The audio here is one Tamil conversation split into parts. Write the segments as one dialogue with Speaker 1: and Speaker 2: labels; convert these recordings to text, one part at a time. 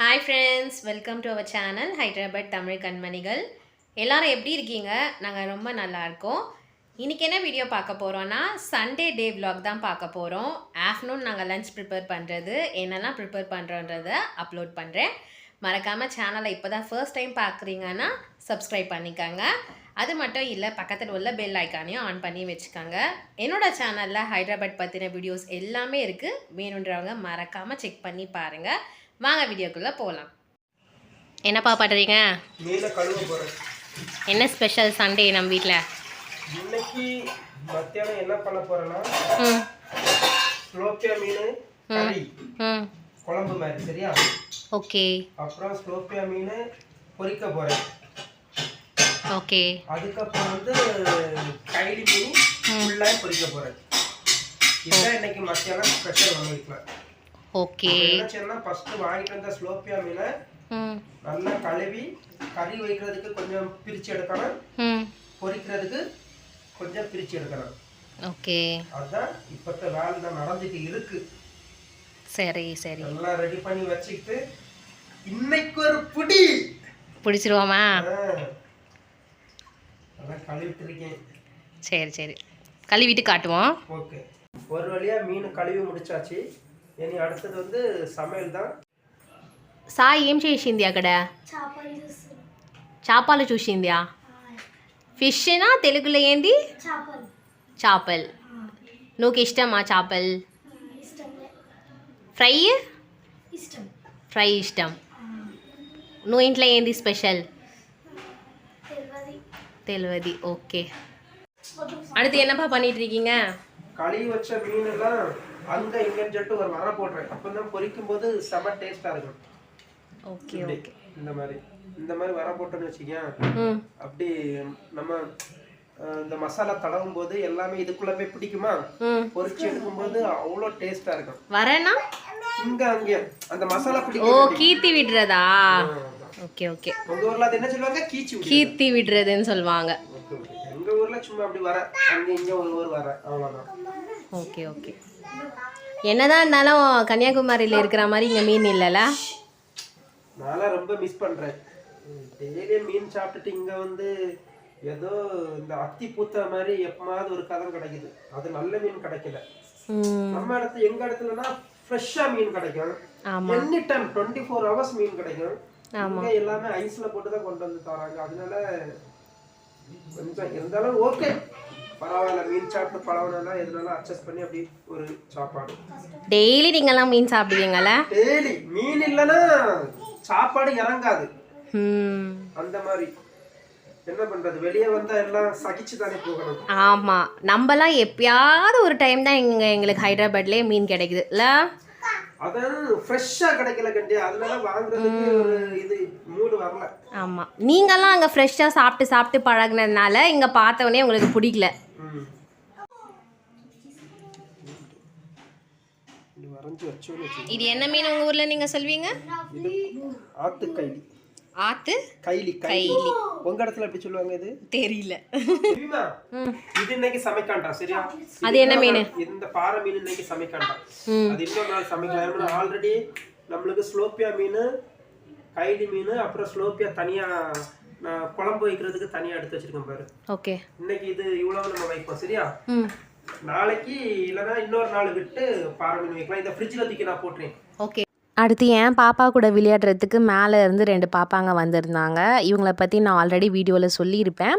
Speaker 1: Hi friends welcome to our channel Hyderabad Tamil கண்மணிகள் எல்லாரும் எப்படி இருக்கீங்க? நாங்கள் ரொம்ப நல்லா இருக்கோம். இன்றைக்கி என்ன வீடியோ பார்க்க போகிறோன்னா சண்டே டே ப்ளாக் தான் பார்க்க போகிறோம் ஆஃப்டர்நூன் நாங்கள் லன்ச் ப்ரிப்பேர் பண்ணுறது என்னெல்லாம் ப்ரிப்பேர் பண்ணுறோன்றதை அப்லோட் பண்ணுறேன் மறக்காமல் சேனலை இப்போ தான் ஃபர்ஸ்ட் டைம் பார்க்குறீங்கன்னா சப்ஸ்கிரைப் பண்ணிக்கோங்க. அது மட்டும் இல்லை பக்கத்தில் உள்ள பெல் ஐக்கானையும் ஆன் பண்ணி வச்சுக்கோங்க. என்னோடய சேனலில் ஹைதராபாத் பற்றின வீடியோஸ் எல்லாமே இருக்குது வேணுன்றவங்க மறக்காமல் செக் பண்ணி பாருங்கள் வாங்க வீடியோக்குள்ளே போகலாம் என்னப்பா பண்ணுறீங்க
Speaker 2: போகிறேன்
Speaker 1: என்ன ஸ்பெஷல் சண்டே நம்ம வீட்டில்
Speaker 2: இன்னைக்கு மத்தியானம் என்ன பண்ண போறேன்னா
Speaker 1: ம்.
Speaker 2: ஸ்லோப்பியா மீன் கறி குழம்பு மாதிரி சரியா?
Speaker 1: ஓகே.
Speaker 2: அப்புறம் ஸ்லோப்பியா மீன் பொரிக்க போறேன்.
Speaker 1: ஓகே.
Speaker 2: அதுக்கப்புறம் வந்து கைலி மீன் ஃபுல்லாக பொரிக்க போறேன். இதுதான் இன்னைக்கு மத்தியானம் ஸ்பெஷல் நம்ம வீட்டில்
Speaker 1: ஓகே.
Speaker 2: என்ன ஃபர்ஸ்ட் வாங்கிட்டு வந்த ஸ்லோப்பியா மீனை
Speaker 1: ம்.
Speaker 2: நல்லா கழுவி கறி வைக்கிறதுக்கு கொஞ்சம் பிரிச்சு எடுக்கணும்.
Speaker 1: ம்.
Speaker 2: பொரிக்கிறதுக்கு கொஞ்சம் பிரிச்சு எடுக்கணும்.
Speaker 1: ஓகே.
Speaker 2: அதுதான் இப்பத்த வேலை தான் நடந்துட்டு இருக்கு.
Speaker 1: சரி சரி.
Speaker 2: எல்லாம் ரெடி பண்ணி வச்சுக்கிட்டு இன்னைக்கு ஒரு புடி.
Speaker 1: பிடிச்சிருவோமா.
Speaker 2: அதான் கழுவிட்டு இருக்கேன்.
Speaker 1: சரி சரி. கழுவிட்டு காட்டுவோம்.
Speaker 2: ஓகே. ஒரு வழியா மீன் கழுவி முடிச்சாச்சு. இனி அடுத்தது வந்து சமையல் தான்
Speaker 1: సాయి ఏం చేసింది అక్కడ చేపలు చూసిందా ఫిష్నా తెలుగులో ఏంది చేపలు నువ్వు ఇష్టమా చేపలు ఫ్రై ఫ్రై ఇష్టం నువ్వు ఇంట్లో ఏంది స్పెషల్ తెలియదు ఓకే அடுத்து என்னப்பா பண்ணிட்டு இருக்கீங்க
Speaker 2: கழுவி வச்ச மீன் எல்லாம் அங்க இங்கன்னு சொல்லிட்டு ஒரு வர போடுறேன். அப்பதான் பொரிக்கும் போது செம டேஸ்டா இருக்கும்.
Speaker 1: ஓகே
Speaker 2: இந்த மாதிரி. இந்த மாதிரி வர போட்டோன்னு வச்சுக்கேன் அப்படி நம்ம இந்த மசாலா தடவும் போது எல்லாமே இதுக்குள்ள போய் பிடிக்குமா? பொரிச்சு எடுக்கும்போது அவ்வளோ டேஸ்டா இருக்கும்.
Speaker 1: வரேன்னா
Speaker 2: இங்க அங்க. அந்த மசாலா
Speaker 1: ஓ
Speaker 2: பிடிக்கும்
Speaker 1: கீர்த்தி விடுறதா? Okay okay.
Speaker 2: உங்க ஊர்ல அது என்ன சொல்லுவாங்க? கீச்சு விடு.
Speaker 1: கீர்த்தி விடுறதுன்னு சொல்லுவாங்க.
Speaker 2: எங்க ஊர்ல சும்மா அப்படி வர அங்க இங்க ஒரு ஊர் வர அவ்வளவுதான்.
Speaker 1: Okay okay. என்னதான் இருந்தாலும் கன்னியாகுமரியில் இருக்கிற மாதிரி இங்கே மீன் இல்லைல்ல
Speaker 2: நான்லாம் ரொம்ப மிஸ் பண்றேன். டெய்லி மீன் சாப்பிட்டுட்டு இங்க வந்து ஏதோ இந்த அத்தி பூத்த மாதிரி எப்பமாவது ஒரு கதம் கிடைக்குது. அது நல்ல மீன் கிடைக்கல. நம்ம இடத்து எங்க இடத்துலனா ஃப்ரெஷ்ஷா மீன் கிடைக்கும். Any time twenty four hours மீன் கிடைக்கும். இங்க எல்லாமே ஐஸ்ல போட்டு தான் கொண்டு வந்து தராங்க. அதனால கொஞ்சம் இருந்தாலும் ஓகே பரவாயில்ல மீன் சாப்பிட்டு பழவனால எதுனாலும் அட்ஜஸ்ட் பண்ணி அப்படி ஒரு சாப்பாடு.
Speaker 1: டெய்லி நீங்கள்லாம் மீன் சாப்பிடுவீங்களா
Speaker 2: டெய்லி. மீன் இல்லைன்னா சாப்பாடு இறங்காது. அந்த மாதிரி. என்ன பண்றது? வெளியே வந்தா எல்லாம் சகிச்சு தானே போகணும்.
Speaker 1: ஆமாம் நம்மலாம் எப்பயாவது ஒரு டைம் தான் இங்கே எங்களுக்கு ஹைதராபாத்லேயே மீன் கிடைக்குது. இல்லை?
Speaker 2: அதான் ஃப்ரெஷ்ஷா கிடைக்கல கண்டி. அதனால வாங்குறதுக்கு ஒரு இது மூடு வரல.
Speaker 1: ஆமாம் நீங்கள்லாம் அங்கே ஃப்ரெஷ்ஷாக சாப்பிட்டு சாப்பிட்டு பழகுனதுனால இங்கே பார்த்தவொடனே உங்களுக்கு பிடிக்கல.
Speaker 2: வரைஞ்சி வச்சோன்னு வச்சு
Speaker 1: இது என்ன மீன் உங்கள் ஊரில் நீங்கள் சொல்வீங்க?
Speaker 2: இது ஆத்து கைலி.
Speaker 1: ஆத்து
Speaker 2: கைலி கைலி. உங்க இடத்துல எப்படி சொல்லுவாங்க இது?
Speaker 1: தெரியல?
Speaker 2: இது இன்னைக்கு சமைக்காண்டா சரியா?
Speaker 1: அது என்ன மீன்?
Speaker 2: இந்த பாறை மீன் இன்னைக்கு சமைக்காண்டா. அது இன்னொரு நாள் சமைக்கலாம். ஆல்ரெடி நம்மளுக்கு ஸ்லோப்பியா மீன் கைலி மீன் அப்புறம் ஸ்லோப்பியா தனியா குழம்பு வைக்கிறதுக்கு தனியா எடுத்து வச்சிருக்கேன் பாரு.
Speaker 1: ஓகே.
Speaker 2: இன்னைக்கு இது இவ்வளவு நம்ம வைப்போம் சரியா? நாளைக்கு இல்லைன்னா இன்னொரு நாள் விட்டு பாறை வைக்கலாம் இந்த ஃப்ரிட்ஜில் தூக்கி நான் போட்டுறேன்.
Speaker 1: ஓகே. அடுத்து என் பாப்பா கூட விளையாடுறதுக்கு மேலே இருந்து ரெண்டு பாப்பாங்க வந்திருந்தாங்க. இவங்கள பற்றி நான் ஆல்ரெடி வீடியோவில் சொல்லியிருப்பேன்.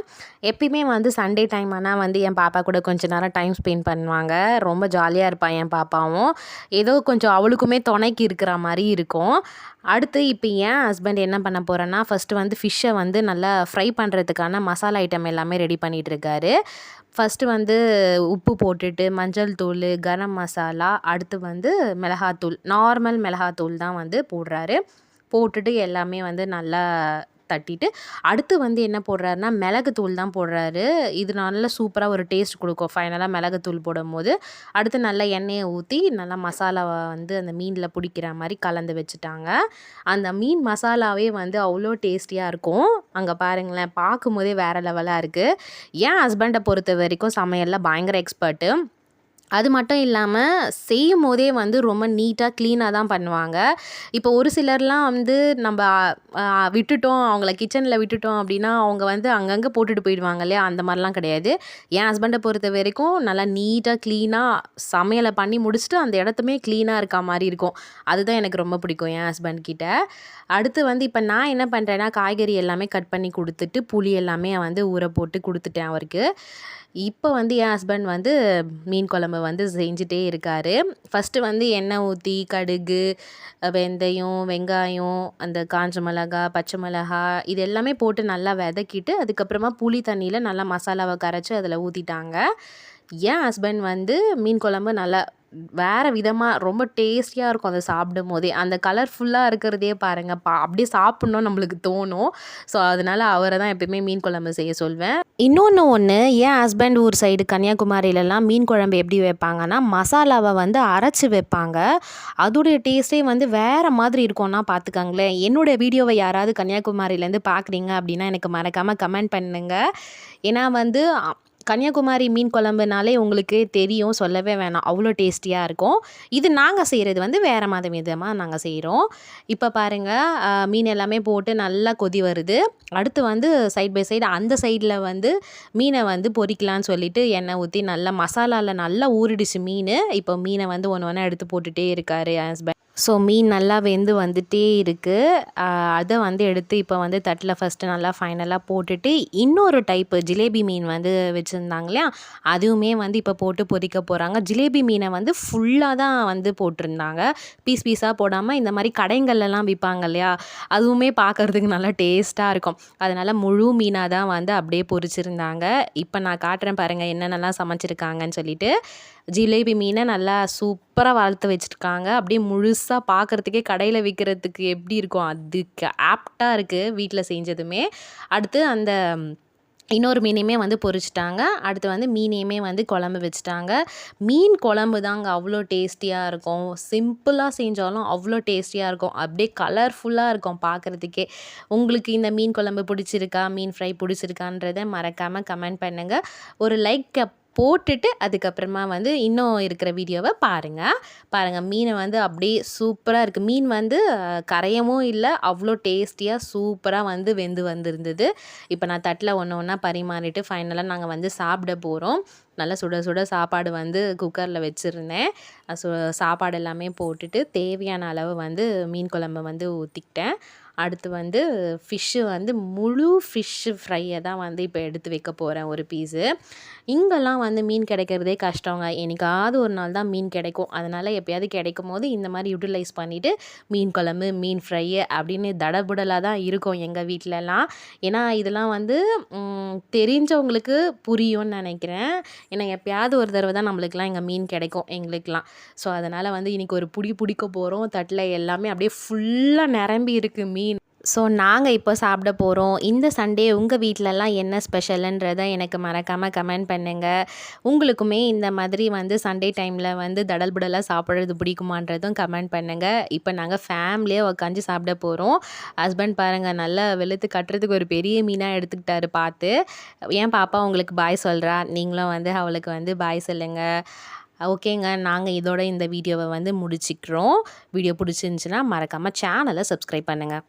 Speaker 1: எப்பயுமே வந்து சண்டே டைம் ஆனால் வந்து என் பாப்பா கூட கொஞ்ச நேரம் டைம் ஸ்பெண்ட் பண்ணுவாங்க. ரொம்ப ஜாலியாக இருப்பாள் என் பாப்பாவும். ஏதோ கொஞ்சம் அவளுக்குமே துணைக்கு இருக்கிற மாதிரி இருக்கும். அடுத்து இப்போ என் ஹஸ்பண்ட் என்ன பண்ண போகிறேன்னா ஃபஸ்ட்டு வந்து ஃபிஷ்ஷை வந்து நல்லா ஃப்ரை பண்ணுறதுக்கான மசாலா ஐட்டம் எல்லாமே ரெடி பண்ணிகிட்ருக்காரு ஃபஸ்ட்டு வந்து உப்பு போட்டுட்டு மஞ்சள் தூள் கரம் மசாலா அடுத்து வந்து மிளகாத்தூள் நார்மல் மிளகாத்தூள் தான் வந்து போடுறாரு. போட்டுட்டு எல்லாமே வந்து நல்லா தட்டிட்டு அடுத்து வந்து என்ன போடுறாருன்னா மிளகுத்தூள் தான் போடுறாரு. இது நல்ல சூப்பராக ஒரு டேஸ்ட் கொடுக்கும். ஃபைனலாக மிளகுத்தூள் போடும்போது அடுத்து நல்லா எண்ணெயை ஊற்றி நல்லா மசாலாவை வந்து அந்த மீனில் பிடிக்கிற மாதிரி கலந்து வச்சுட்டாங்க. அந்த மீன் மசாலாவே வந்து அவ்வளோ டேஸ்டியாக இருக்கும். அங்கே பாருங்களேன் பார்க்கும்போதே வேறு லெவலாக இருக்குது என் ஹஸ்பண்டை பொறுத்த வரைக்கும் சமையலில் பயங்கர எக்ஸ்பர்ட்டு
Speaker 3: அது மட்டும் இல்லாமல் செய்யும் போதே வந்து ரொம்ப நீட்டாக க்ளீனாக தான் பண்ணுவாங்க. இப்போ ஒரு சிலர்லாம் வந்து நம்ம விட்டுட்டோம் அவங்கள கிச்சனில் விட்டுட்டோம் அப்படின்னா அவங்க வந்து அங்கங்கே போட்டுட்டு போயிடுவாங்க இல்லையா? அந்த மாதிரிலாம் கிடையாது. என் ஹஸ்பண்டை பொறுத்த வரைக்கும் நல்லா நீட்டாக க்ளீனாக சமையலை பண்ணி முடிச்சுட்டு அந்த இடத்துமே க்ளீனாக இருக்கா மாதிரி இருக்கும். அதுதான் எனக்கு ரொம்ப பிடிக்கும் என் ஹஸ்பண்ட் கிட்ட. அடுத்து வந்து இப்போ நான் என்ன பண்ணுறேன்னா காய்கறி எல்லாமே கட் பண்ணி கொடுத்துட்டு புளி எல்லாமே வந்து ஊற போட்டு கொடுத்துட்டேன் அவருக்கு. இப்போ வந்து என் ஹஸ்பண்ட் வந்து மீன் குழம்பு வந்து செஞ்சுட்டே இருக்கார். ஃபஸ்ட்டு வந்து எண்ணெய் ஊற்றி கடுகு வெந்தயம் வெங்காயம் அந்த காஞ்ச மிளகா பச்சை மிளகா இது எல்லாமே போட்டு நல்லா வதக்கிட்டு அதுக்கப்புறமா புளி தண்ணியில் நல்லா மசாலாவை கரைச்சி அதில் ஊற்றிட்டாங்க என் ஹஸ்பண்ட் வந்து மீன் குழம்பு நல்லா வேறு விதமாக ரொம்ப டேஸ்டியாக இருக்கும். அதை சாப்பிடும் போதே அந்த கலர்ஃபுல்லாக இருக்கிறதே பாருங்கள் பா அப்படியே சாப்பிட்ணும் நம்மளுக்கு தோணும். ஸோ அதனால் அவரை தான் எப்பயுமே மீன் குழம்பு செய்ய சொல்வேன். இன்னொன்று ஒன்று என் ஹஸ்பண்ட் ஊர் சைடு கன்னியாகுமரியிலலாம் மீன் குழம்பு எப்படி வைப்பாங்கன்னா மசாலாவை வந்து அரைச்சி வைப்பாங்க. அதோடைய டேஸ்ட்டே வந்து வேறு மாதிரி இருக்கும்னா பார்த்துக்காங்களேன் என்னோடய வீடியோவை யாராவது கன்னியாகுமரியிலேருந்து பார்க்குறீங்க அப்படின்னா எனக்கு மறக்காமல் கமெண்ட் பண்ணுங்கள் ஏன்னா வந்து கன்னியாகுமரி மீன் குழம்புனாலே உங்களுக்கு தெரியும் சொல்லவே வேணாம். அவ்வளோ டேஸ்டியாக இருக்கும். இது நாங்கள் செய்கிறது வந்து வேறு மாதம் விதமாக நாங்கள் செய்கிறோம் இப்போ பாருங்கள் மீன் எல்லாமே போட்டு நல்லா கொதி வருது. அடுத்து வந்து சைட் பை சைடு அந்த சைடில் வந்து மீனை வந்து பொறிக்கலான்னு சொல்லிட்டு எண்ணெய் ஊற்றி நல்லா மசாலாவில் நல்லா ஊறிடுச்சு மீன். இப்போ மீனை வந்து ஒன்று ஒன்றா எடுத்து போட்டுகிட்டே இருக்காரு என் ஹஸ்பண்ட் ஸோ மீன் நல்லா வெந்து வந்துட்டே இருக்குது அதை வந்து எடுத்து இப்போ வந்து தட்டில் ஃபஸ்ட்டு நல்லா ஃபைனலாக போட்டுட்டு இன்னொரு டைப்பு ஜிலேபி மீன் வந்து வச்சுருந்தாங்க இல்லையா? அதுவுமே வந்து இப்போ போட்டு பொறிக்க போகிறாங்க ஜிலேபி மீனை வந்து ஃபுல்லாக தான் வந்து போட்டிருந்தாங்க. பீஸ் பீஸாக போடாமல் இந்த மாதிரி கடைங்கள்லாம் விற்பாங்க இல்லையா? அதுவுமே பார்க்கறதுக்கு நல்லா டேஸ்ட்டாக இருக்கும். அதனால் முழு மீனாக தான் வந்து அப்படியே பொரிச்சிருந்தாங்க இப்போ நான் காட்டுறேன் பாருங்கள் என்னென்னலாம் சமைச்சிருக்காங்கன்னு சொல்லிட்டு. ஜிலேபி மீனை நல்லா சூப் சூப்பராக வளர்த்து வச்சுருக்காங்க. அப்படியே முழுசாக பார்க்குறதுக்கே கடையில் விற்கிறதுக்கு எப்படி இருக்கும் அதுக்கு ஆப்டாக இருக்குது வீட்டில் செஞ்சதுமே. அடுத்து அந்த இன்னொரு மீனையுமே வந்து பொரிச்சிட்டாங்க அடுத்து வந்து மீனையுமே வந்து குழம்பு வச்சுட்டாங்க. மீன் குழம்பு தாங்க அவ்வளோ டேஸ்டியாக இருக்கும். சிம்பிளாக செஞ்சாலும் அவ்வளோ டேஸ்டியாக இருக்கும். அப்படியே கலர்ஃபுல்லாக இருக்கும் பார்க்குறதுக்கே உங்களுக்கு இந்த மீன் குழம்பு பிடிச்சிருக்கா? மீன் ஃப்ரை பிடிச்சிருக்கான்றதை மறக்காமல் கமெண்ட் பண்ணுங்கள் ஒரு லைக் போட்டுட்டு அதுக்கப்புறமா வந்து இன்னும் இருக்கிற வீடியோவை பாருங்கள் பாருங்கள் மீனை வந்து அப்படியே சூப்பராக இருக்குது மீன் வந்து கரையமும் கரையவும் இல்லை அவ்வளோ டேஸ்டியாக சூப்பராக வந்து வெந்து வந்திருந்தது. இப்போ நான் தட்டில் ஒன்று ஒன்றா பரிமாறிட்டு ஃபைனலாக நாங்கள் வந்து சாப்பிட போகிறோம் நல்லா சுட சுட சாப்பாடு வந்து குக்கரில் வச்சுருந்தேன். சு சாப்பாடு எல்லாமே போட்டுட்டு தேவையான அளவு வந்து மீன் குழம்பு வந்து ஊற்றிக்கிட்டேன் அடுத்து வந்து ஃபிஷ்ஷு வந்து முழு ஃபிஷ்ஷு ஃப்ரையை தான் வந்து இப்போ எடுத்து வைக்க போகிறேன் ஒரு பீஸு. இங்கெல்லாம் வந்து மீன் கிடைக்கிறதே கஷ்டங்க. எனக்காவது ஒரு நாள் தான் மீன் கிடைக்கும். அதனால் எப்பயாவது கிடைக்கும் போது இந்த மாதிரி யூட்டிலைஸ் பண்ணிவிட்டு மீன் குழம்பு மீன் ஃப்ரை அப்படின்னு தடபுடலாக தான் இருக்கும் எங்கள் வீட்டிலலாம் ஏன்னா இதெல்லாம் வந்து தெரிஞ்சவங்களுக்கு புரியும்னு நினைக்கிறேன். ஏன்னா எப்பயாவது ஒரு தடவை தான் நம்மளுக்குலாம் இங்கே மீன் கிடைக்கும் எங்களுக்கெலாம் ஸோ அதனால் வந்து இன்றைக்கி ஒரு புடி பிடிக்க போகிறோம் தட்டில் எல்லாமே அப்படியே ஃபுல்லாக நிரம்பி இருக்குது மீன். ஸோ நாங்கள் இப்போ சாப்பிட போகிறோம் இந்த சண்டே உங்கள் வீட்டிலலாம் என்ன ஸ்பெஷலுன்றதை எனக்கு மறக்காமல் கமெண்ட் பண்ணுங்கள் உங்களுக்குமே இந்த மாதிரி வந்து சண்டே டைமில் வந்து தடல் புடலாக சாப்பிட்றது பிடிக்குமான்றதும் கமெண்ட் பண்ணுங்கள் இப்போ நாங்கள் ஃபேமிலியாக உட்காந்து சாப்பிட போகிறோம் ஹஸ்பண்ட் பாருங்கள் நல்லா வெளுத்து கட்டுறதுக்கு ஒரு பெரிய மீனாக எடுத்துக்கிட்டாரு பார்த்து. என் பாப்பா உங்களுக்கு பாய் சொல்கிறா நீங்களும் வந்து அவளுக்கு வந்து பாய் சொல்லுங்கள் ஓகேங்க நாங்கள் இதோட இந்த வீடியோவை வந்து முடிச்சுக்கிறோம். வீடியோ பிடிச்சிருந்துச்சுன்னா மறக்காமல் சேனலை சப்ஸ்கிரைப் பண்ணுங்கள்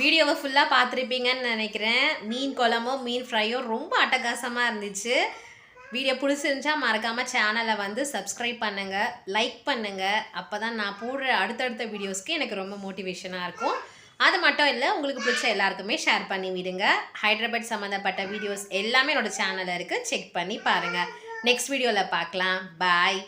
Speaker 1: வீடியோவை ஃபுல்லாக பார்த்துருப்பீங்கன்னு நினைக்கிறேன். மீன் குழம்போ மீன் ஃப்ரையும் ரொம்ப அட்டகாசமாக இருந்துச்சு. வீடியோ பிடிச்சிருந்துச்சா மறக்காமல் சேனலை வந்து சப்ஸ்கிரைப் பண்ணுங்கள் லைக் பண்ணுங்கள் அப்போ தான் நான் போடுற அடுத்தடுத்த வீடியோஸ்க்கு எனக்கு ரொம்ப மோட்டிவேஷனாக இருக்கும். அது மட்டும் இல்லை உங்களுக்கு பிடிச்ச எல்லாருக்குமே ஷேர் பண்ணி விடுங்க. ஹைதராபாத் சம்மந்தப்பட்ட வீடியோஸ் எல்லாமே என்னோடய சேனலில் இருக்குது செக் பண்ணி பாருங்கள் நெக்ஸ்ட் வீடியோவில் பார்க்கலாம். பாய்